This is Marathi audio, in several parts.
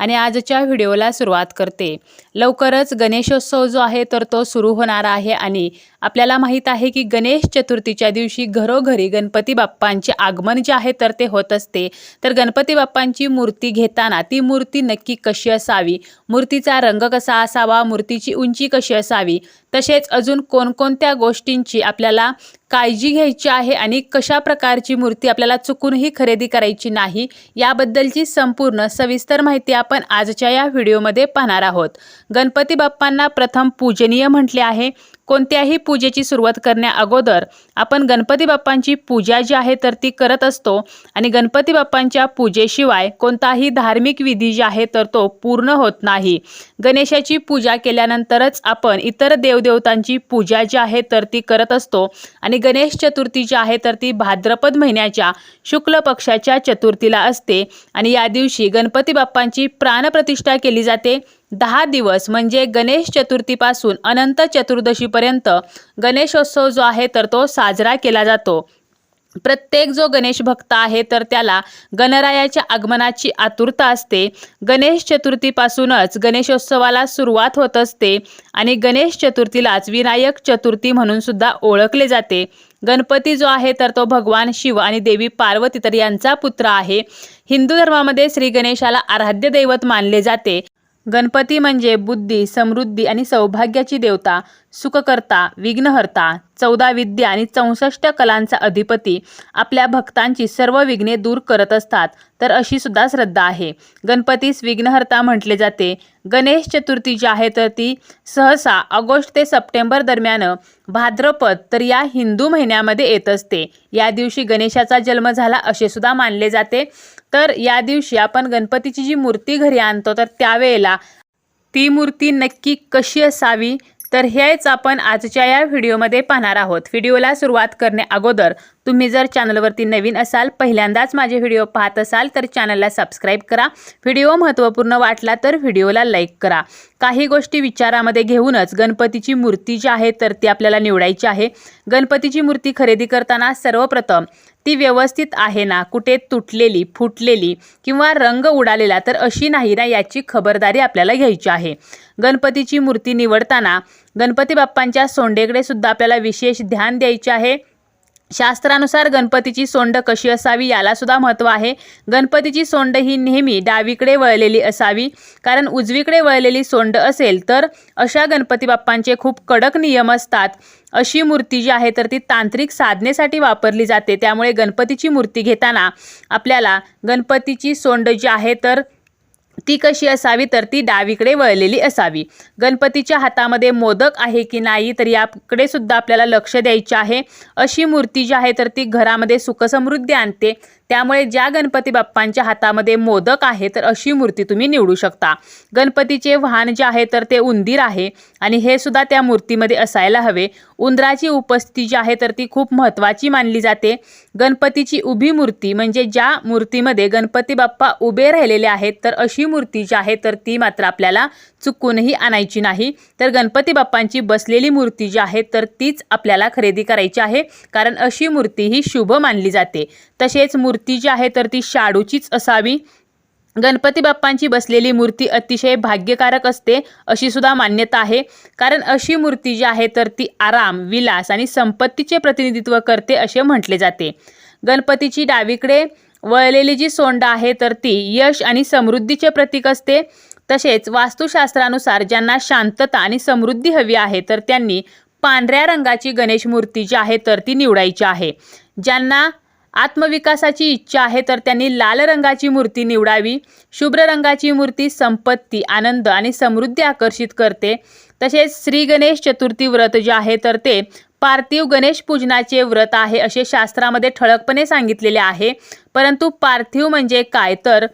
आणि आजच्या व्हिडिओला सुरुवात करते. लवकरच गणेशोत्सव जो आहे तर तो सुरू होणार आहे आणि आपल्याला माहीत आहे की गणेश चतुर्थीच्या दिवशी घरोघरी गणपती बाप्पांचे आगमन जे आहे तर ते होत असते. तर गणपती बाप्पांची मूर्ती घेताना ती मूर्ती नक्की कशी असावी? मूर्तीचा रंग कसा असावा? मूर्तीची उंची कशी असावी? तसेच अजून कोणकोणत्या गोष्टींची आपल्याला काळजी घ्यायची आहे आणि कशा प्रकारची मूर्ती आपल्याला चुकूनही खरेदी करायची नाही याबद्दलची संपूर्ण सविस्तर माहिती आपण आजच्या या व्हिडिओमध्ये पाहणार आहोत. गणपती बाप्पांना प्रथम पूजनीय म्हटले आहे. कोणत्याही पूजेची सुरुवात करण्या अगोदर आपण गणपती बाप्पांची पूजा जी आहे तर ती करत असतो. आणि गणपती बाप्पांच्या पूजेशिवाय कोणताही धार्मिक विधी जी आहे तर तो पूर्ण होत नाही. गणेशाची पूजा केल्यानंतरच आपण इतर देवदेवतांची पूजा जी आहे तर ती करत असतो. आणि गणेश चतुर्थी जी आहे तर ती भाद्रपद महिन्याच्या शुक्ल पक्षाच्या चतुर्थीला असते. आणि या दिवशी गणपती बाप्पांची प्राणप्रतिष्ठा केली जाते. दहा दिवस म्हणजे गणेश चतुर्थीपासून अनंत चतुर्दशीपर्यंत गणेशोत्सव जो आहे तर तो साजरा केला जातो. प्रत्येक जो गणेश भक्त आहे तर त्याला गणरायाच्या आगमनाची आतुरता असते. गणेश चतुर्थीपासूनच गणेशोत्सवाला सुरुवात होत असते आणि गणेश चतुर्थीलाच विनायक चतुर्थी म्हणून सुद्धा ओळखले जाते. गणपती जो आहे तर तो भगवान शिव आणि देवी पार्वती तर यांचा पुत्र आहे. हिंदू धर्मामध्ये श्री गणेशाला आराध्य दैवत मानले जाते. गणपती म्हणजे बुद्धी समृद्धी आणि सौभाग्याची देवता. सुखकर्ता विघ्नहर्ता चौदा विद्या आणि चौसष्ट कलांचा अधिपती आपल्या भक्तांची सर्व विघ्ने दूर करत असतात तर अशी सुद्धा श्रद्धा आहे. गणपतीस विघ्नहर्ता म्हटले जाते. गणेश चतुर्थी जी आहे तर ती सहसा ऑगस्ट ते सप्टेंबर दरम्यान भाद्रपद तर या हिंदू महिन्यामध्ये येत असते. या दिवशी गणेशाचा जन्म झाला असे सुद्धा मानले जाते. तर या दिवशी आपण गणपतीची जी मूर्ती घरी आणतो तर त्यावेळेला ती मूर्ती नक्की कशी असावी? तर हेच आपण आजच्या या व्हिडिओमध्ये पाहणार आहोत. व्हिडिओला सुरुवात करणे अगोदर तुम्ही जर चॅनलवरती नवीन असाल पहिल्यांदाच माझे व्हिडिओ पाहत असाल तर चॅनलला सबस्क्राईब करा. व्हिडिओ महत्त्वपूर्ण वाटला तर व्हिडिओला लाईक करा. काही गोष्टी विचारामध्ये घेऊनच गणपतीची मूर्ती जी आहे तर ती आपल्याला निवडायची आहे. गणपतीची मूर्ती खरेदी करताना सर्वप्रथम ती व्यवस्थित आहे ना? कुठे तुटलेली फुटलेली किंवा रंग उडालेला तर अशी नाही ना याची खबरदारी आपल्याला घ्यायची आहे. गणपतीची मूर्ती निवडताना गणपती बाप्पांच्या सोंडेकडे सुद्धा आपल्याला विशेष ध्यान द्यायचे आहे. शास्त्रानुसार गणपतीची सोंड कशी असावी याला सुद्धा महत्त्व आहे. गणपतीची सोंड ही नेहमी डावीकडे वळलेली असावी. कारण उजवीकडे वळलेली सोंड असेल तर अशा गणपती बाप्पांचे खूप कडक नियम असतात. अशी मूर्ती जी आहे तर ती तांत्रिक साधनेसाठी वापरली जाते. त्यामुळे गणपतीची मूर्ती घेताना आपल्याला गणपतीची सोंड जी आहे तर ती कशी असावी तर ती डावीकडे वळलेली असावी. गणपतीच्या हातामध्ये मोदक आहे की नाही तर याकडे सुद्धा आपल्याला लक्ष द्यायचे आहे. अशी मूर्ती जी आहे तर ती घरामध्ये सुखसमृद्धी आणते. त्यामुळे ज्या गणपती बाप्पांच्या हातामध्ये मोदक आहे तर अशी मूर्ती तुम्ही निवडू शकता. गणपतीचे वाहन जे आहे तर ते उंदीर आहे आणि हे सुद्धा त्या मूर्तीमध्ये असायला हवे. उंदराची उपस्थिती जी आहे तर ती खूप महत्त्वाची मानली जाते. गणपतीची उभी मूर्ती म्हणजे ज्या मूर्तीमध्ये गणपती बाप्पा उभे राहिलेले आहेत तर अशी मूर्ती जी आहे तर ती मात्र आपल्याला चुकूनही आणायची नाही. तर गणपती बाप्पांची बसलेली मूर्ती जी आहे तर तीच आपल्याला खरेदी करायची आहे कारण अशी मूर्ती ही शुभ मानली जाते. तसेच मूर्ती मूर्ती जी आहे तर ती शाडूचीच असावी. गणपती बाप्पांची बसलेली मूर्ती अतिशय भाग्यकारक असते अशी सुद्धा मान्यता आहे. कारण अशी मूर्ती जी आहे तर ती आराम विलास आणि संपत्तीचे प्रतिनिधित्व करते असे म्हटले जाते. गणपतीची डावीकडे वळलेली जी सोंड आहे तर ती यश आणि समृद्धीचे प्रतीक असते. तसेच वास्तुशास्त्रानुसार ज्यांना शांतता आणि समृद्धी हवी आहे तर त्यांनी पांढऱ्या रंगाची गणेश मूर्ती जी आहे तर ती निवडायची आहे. ज्यांना आत्मविकासाची इच्छा आहे तर त्यांनी लाल रंगाची मूर्ती निवडावी. शुभ्र रंगाची मूर्ती संपत्ती आनंद आणि समृद्धी आकर्षित करते. तसेच श्री गणेश चतुर्थी व्रत जे आहे तर ते पार्थिव गणेश पूजनाचे व्रत आहे असे शास्त्रामध्ये ठळकपणे सांगितलेले आहे. परंतु पार्थिव म्हणजे काय? तर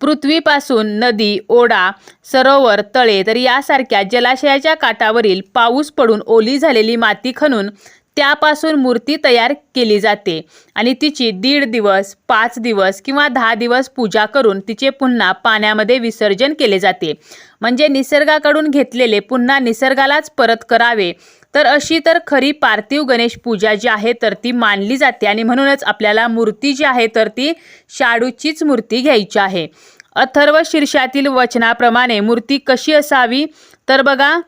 पृथ्वीपासून नदी ओढा सरोवर तळे तर यासारख्या जलाशयाच्या काठावरील पाऊस पडून ओली झालेली माती खणून त्यापासून मूर्ती तयार केली जाते. आणि तिची दीड दिवस पाच दिवस किंवा दहा दिवस पूजा करून तिचे पुन्हा पाण्यामध्ये विसर्जन केले जाते. म्हणजे निसर्गाकडून घेतलेले पुन्हा निसर्गालाच परत करावे. तर अशी तर खरी पार्थिव गणेश पूजा जी आहे तर ती मानली जाते. आणि म्हणूनच आपल्याला मूर्ती जी आहे तर ती शाडूचीच मूर्ती घ्यायची आहे. अथर्व शीर्षातील वचनाप्रमाणे मूर्ती कशी असावी? तर बघा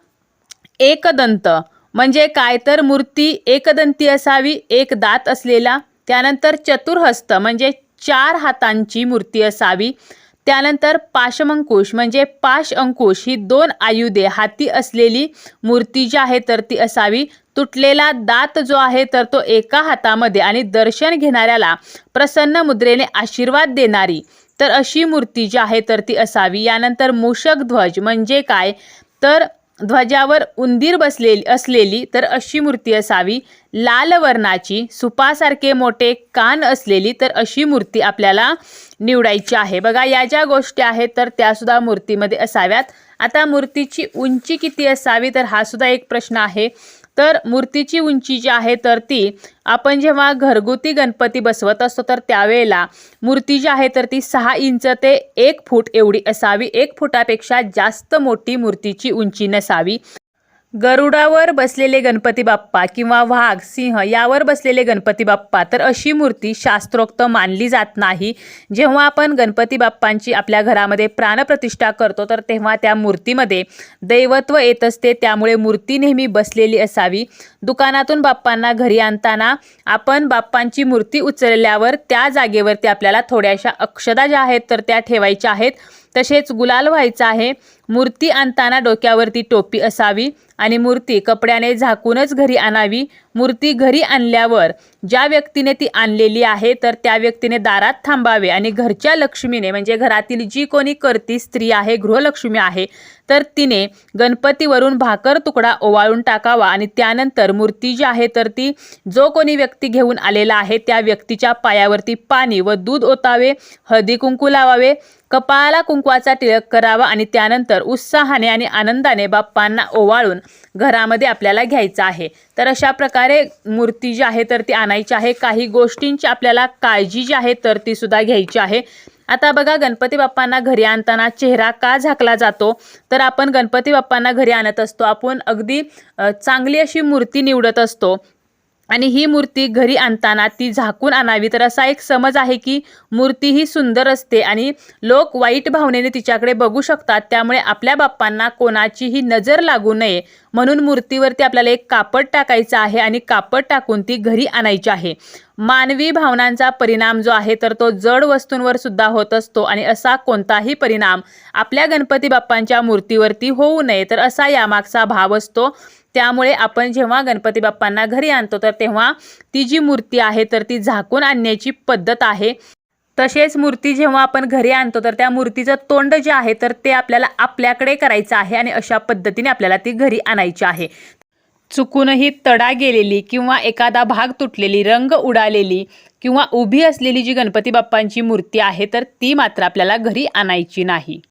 एकदंत. म्हणजे काय तर मूर्ती एकदंती असावी एक दात असलेला त्यानंतर चतुर्हस्त म्हणजे चार हातांची मूर्ती असावी त्यानंतर पाशमंकुश म्हणजे पाश अंकुश ही दोन आयुधे हाती असलेली मूर्ती जी आहे तर ती असावी तुटलेला दात जो आहे तर तो एका हातामध्ये आणि दर्शन घेणाऱ्याला प्रसन्न मुद्रेने आशीर्वाद देणारी तर अशी मूर्ती जी आहे तर ती असावी यानंतर मूषक ध्वज म्हणजे काय? तर ध्वजावर उंदीर बसलेली असलेली तर अशी मूर्ती असावी. लाल वर्णाची सुपासारखे मोठे कान असलेली तर अशी मूर्ती आपल्याला निवडायची आहे. बघा या ज्या गोष्टी आहेत तर त्यासुद्धा मूर्तीमध्ये असाव्यात. आता मूर्तीची उंची किती असावी तर हा सुद्धा एक प्रश्न आहे. तर मूर्तीची उंची जी आहे तर ती आपण जेव्हा घरगुती गणपती बसवत असतो तर त्यावेळेला मूर्ती जी आहे तर ती सहा इंच ते एक फूट एवढी असावी. एक फुटापेक्षा जास्त मोठी मूर्तीची उंची नसावी. गरुडावर बसलेले गणपती बाप्पा किंवा वाघ सिंह यावर बसलेले गणपती बाप्पा तर अशी मूर्ती शास्त्रोक्त मानली जात नाही. जेव्हा आपण गणपती बाप्पांची आपल्या घरामध्ये प्राणप्रतिष्ठा करतो तर तेव्हा त्या मूर्तीमध्ये दैवत्व येत असते. त्यामुळे मूर्ती नेहमी बसलेली असावी. दुकानातून बाप्पांना घरी आणताना आपण बाप्पांची मूर्ती उचलल्यावर त्या जागेवरती आपल्याला थोड्याशा अक्षदा ज्या आहेत तर त्या ठेवायच्या आहेत. तसेच गुलाल व्हायचा आहे. मूर्ती आणताना डोक्यावरती टोपी असावी आणि मूर्ती कपड्याने झाकूनच घरी आणावी. मूर्ती घरी आणल्यावर ज्या व्यक्तीने ती आणलेली आहे तर त्या व्यक्तीने दारात थांबावे आणि घरच्या लक्ष्मीने म्हणजे घरातील जी कोणी करती स्त्री आहे गृहलक्ष्मी आहे तर तिने गणपतीवरून भाकर तुकडा ओवाळून टाकावा आणि त्यानंतर मूर्ती जी आहे तर ती जो कोणी व्यक्ती घेऊन आलेला आहे त्या व्यक्तीच्या पायावरती पाणी व दूध ओतावे हळदी कुंकू लावावे कपाळाला कुंकवाचा टिळक करावा आणि त्यानंतर उत्साहाने आणि आनंदाने बाप्पांना ओवाळून घरामध्ये आपल्याला घ्यायचं आहे. तर अशा प्रकारे मूर्ती जी आहे तर ती आणायची आहे. काही गोष्टींची आपल्याला काळजी जी आहे तर ती सुद्धा घ्यायची आहे. आता बघा गणपती बाप्पांना घरी आणताना चेहरा का झाकला जातो? तर आपण गणपती बाप्पांना घरी आणत असतो. आपण अगदी चांगली अशी मूर्ती निवडत असतो. आणि ही मूर्ती घरी आणताना ती झाकून आणावी. तर असा एक समज आहे की मूर्ती ही सुंदर असते आणि लोक वाईट भावनेने तिच्याकडे बघू शकतात. त्यामुळे आपल्या बाप्पांना कोणाचीही नजर लागू नये. म्हणून मूर्तीवरती आपल्याला एक कापड टाकायचं आहे आणि कापड टाकून ती घरी आणायची आहे. मानवी भावनांचा परिणाम जो आहे तर तो जड वस्तूंवर सुद्धा होत असतो आणि असा कोणताही परिणाम आपल्या गणपती बाप्पांच्या मूर्तीवरती होऊ नये तर असा यामागचा भाव असतो. त्यामुळे आपण जेव्हा गणपती बाप्पांना घरी आणतो तर तेव्हा ती जी मूर्ती आहे तर ती झाकून आणण्याची पद्धत आहे. तसेच मूर्ती जेव्हा आपण घरी आणतो तर त्या मूर्तीचं तोंड जे आहे तर ते आपल्याला आपल्याकडे करायचं आहे आणि अशा पद्धतीने आपल्याला ती घरी आणायची आहे. चुकूनही तडा गेलेली किंवा एखादा भाग तुटलेली रंग उडालेली किंवा उभी असलेली जी गणपती बाप्पांची मूर्ती आहे तर ती मात्र आपल्याला घरी आणायची नाही.